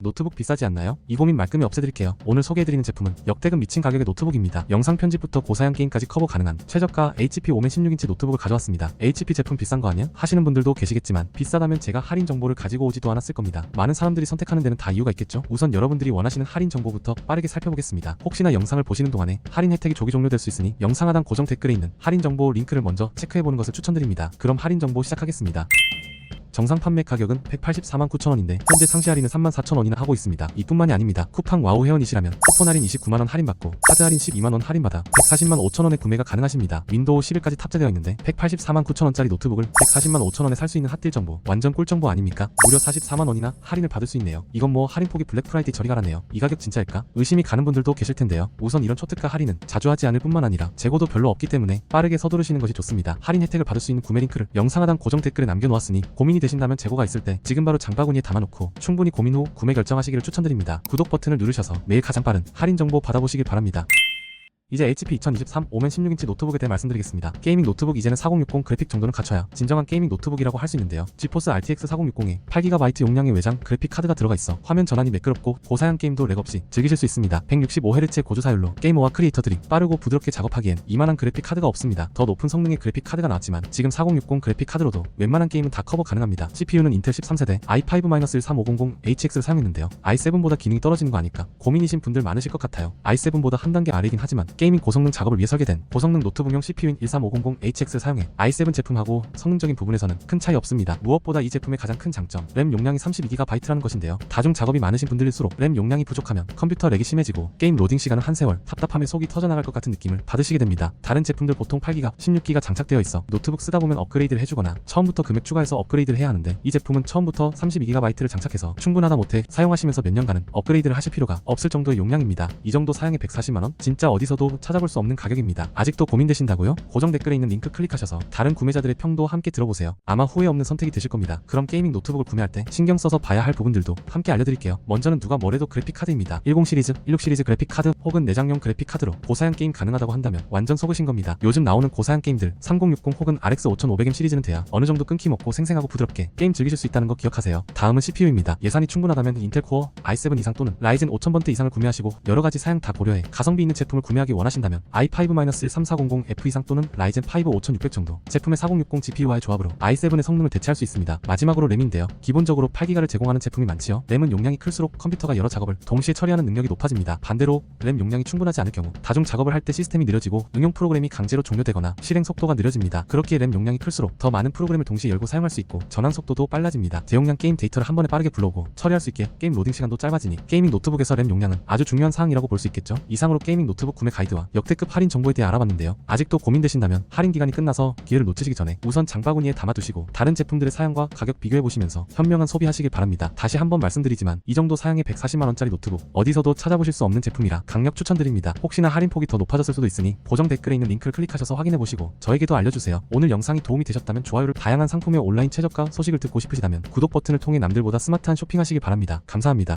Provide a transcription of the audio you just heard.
노트북 비싸지 않나요? 이 고민 말끔히 없애드릴게요. 오늘 소개해드리는 제품은 역대급 미친 가격의 노트북입니다. 영상 편집부터 고사양 게임까지 커버 가능한 최저가 HP 오멘 16인치 노트북을 가져왔습니다. HP 제품 비싼 거 아니야? 하시는 분들도 계시겠지만 비싸다면 제가 할인 정보를 가지고 오지도 않았을 겁니다. 많은 사람들이 선택하는 데는 다 이유가 있겠죠? 우선 여러분들이 원하시는 할인 정보부터 빠르게 살펴보겠습니다. 혹시나 영상을 보시는 동안에 할인 혜택이 조기 종료될 수 있으니 영상 하단 고정 댓글에 있는 할인 정보 링크를 먼저 체크해보는 것을 추천드립니다. 그럼 할인 정보 시작하겠습니다. 정상 판매 가격은 184만 9천 원인데 현재 상시 할인은 3만 4천 원이나 하고 있습니다. 이뿐만이 아닙니다. 쿠팡 와우 회원이시라면 쿠폰 할인 29만 원 할인받고 카드 할인 12만 원 할인받아 140만 5천 원에 구매가 가능하십니다. 윈도우 11까지 탑재되어 있는데 184만 9천 원짜리 노트북을 140만 5천 원에 살 수 있는 핫딜 정보 완전 꿀 정보 아닙니까? 무려 44만 원이나 할인을 받을 수 있네요. 이건 뭐 할인폭이 블랙 프라이데이 저리 가라네요. 이 가격 진짜일까? 의심이 가는 분들도 계실 텐데요. 우선 이런 초특가 할인은 자주 하지 않을 뿐만 아니라 재고도 별로 없기 때문에 빠르게 서두르시는 것이 좋습니다. 할인 혜택을 받을 수 있는 구매 링크를 영상 하단 고정 댓글에 남겨놓았으니 고민이 되 신다면 재고가 있을 때 지금 바로 장바구니에 담아놓고 충분히 고민 후 구매 결정하시기를 추천드립니다. 구독 버튼을 누르셔서 매일 가장 빠른 할인 정보 받아보시길 바랍니다. 이제 HP 2023 오멘 16인치 노트북에 대해 말씀드리겠습니다. 게이밍 노트북 이제는 4060 그래픽 정도는 갖춰야 진정한 게이밍 노트북이라고 할 수 있는데요. 지포스 RTX 4060에 8GB 용량의 외장 그래픽 카드가 들어가 있어 화면 전환이 매끄럽고 고사양 게임도 렉 없이 즐기실 수 있습니다. 165Hz의 고주 사율로 게이머와 크리에이터들이 빠르고 부드럽게 작업하기엔 이만한 그래픽 카드가 없습니다. 더 높은 성능의 그래픽 카드가 나왔지만 지금 4060 그래픽 카드로도 웬만한 게임은 다 커버 가능합니다. CPU는 인텔 13세대 i5-13500HX를 사용했는데요. i7보다 기능이 떨어지는 거 아닐까 고민이신 분들 많으실 것 같아요. i7보다 한 단계 아래이긴 하지만 게이밍 고성능 작업을 위해 설계된 고성능 노트북용 CPU인 13500HX를 사용해 i7 제품하고 성능적인 부분에서는 큰 차이 없습니다. 무엇보다 이 제품의 가장 큰 장점, 램 용량이 32GB라는 것인데요. 다중 작업이 많으신 분들일수록 램 용량이 부족하면 컴퓨터 렉이 심해지고 게임 로딩 시간은 한 세월, 답답함에 속이 터져나갈 것 같은 느낌을 받으시게 됩니다. 다른 제품들 보통 8기가, 16기가 장착되어 있어 노트북 쓰다 보면 업그레이드를 해주거나 처음부터 금액 추가해서 업그레이드를 해야 하는데 이 제품은 처음부터 32GB를 장착해서 충분하다 못해 사용하시면서 몇 년간은 업그레이드를 하실 필요가 없을 정도의 용량입니다. 이 정도 사양에 140만원? 진짜 어디서도 찾아볼 수 없는 가격입니다. 아직도 고민되신다고요? 고정 댓글에 있는 링크 클릭하셔서 다른 구매자들의 평도 함께 들어보세요. 아마 후회 없는 선택이 되실 겁니다. 그럼 게이밍 노트북을 구매할 때 신경 써서 봐야 할 부분들도 함께 알려드릴게요. 먼저는 누가 뭐래도 그래픽 카드입니다. 10 시리즈, 16 시리즈 그래픽 카드 혹은 내장용 그래픽 카드로 고사양 게임 가능하다고 한다면 완전 속으신 겁니다. 요즘 나오는 고사양 게임들 3060 혹은 RX 5500M 시리즈는 돼야 어느 정도 끊김 없고 생생하고 부드럽게 게임 즐기실 수 있다는 거 기억하세요. 다음은 CPU입니다. 예산이 충분하다면 인텔 코어 i7 이상 또는 라이젠 5000번대 이상을 구매하시고 여러 가지 사양 다 고려해 가성비 있는 제품을 구매하기 원하신다면 i5-3400F 이상 또는 라이젠 5 5600 정도 제품의 4060 GPU와의 조합으로 i7의 성능을 대체할 수 있습니다. 마지막으로 램인데요. 기본적으로 8기가를 제공하는 제품이 많지요. 램은 용량이 클수록 컴퓨터가 여러 작업을 동시에 처리하는 능력이 높아집니다. 반대로 램 용량이 충분하지 않을 경우 다중 작업을 할 때 시스템이 느려지고 응용 프로그램이 강제로 종료되거나 실행 속도가 느려집니다. 그렇기에 램 용량이 클수록 더 많은 프로그램을 동시에 열고 사용할 수 있고 전환 속도도 빨라집니다. 대용량 게임 데이터를 한 번에 빠르게 불러오고 처리할 수 있게 게임 로딩 시간도 짧아지니 게이밍 노트북에서 램 용량은 아주 중요한 사항이라고 볼 수 있겠죠. 이상으로 게이밍 노트북 구매 가이드와 역대급 할인 정보에 대해 알아봤는데요. 아직도 고민되신다면 할인 기간이 끝나서 기회를 놓치시기 전에 우선 장바구니에 담아두시고 다른 제품들의 사양과 가격 비교해 보시면서 현명한 소비하시길 바랍니다. 다시 한번 말씀드리지만 이 정도 사양의 140만원짜리 노트북 어디서도 찾아보실 수 없는 제품이라 강력 추천드립니다. 혹시나 할인폭이 더 높아졌을 수도 있으니 고정 댓글에 있는 링크를 클릭하셔서 확인해 보시고 저에게도 알려주세요. 오늘 영상이 도움이 되셨다면 좋아요를 다양한 상품의 온라인 최저가 소식을 듣고 싶으시다면 구독 버튼을 통해 남들보다 스마트한 쇼핑하시길 바랍니다. 감사합니다.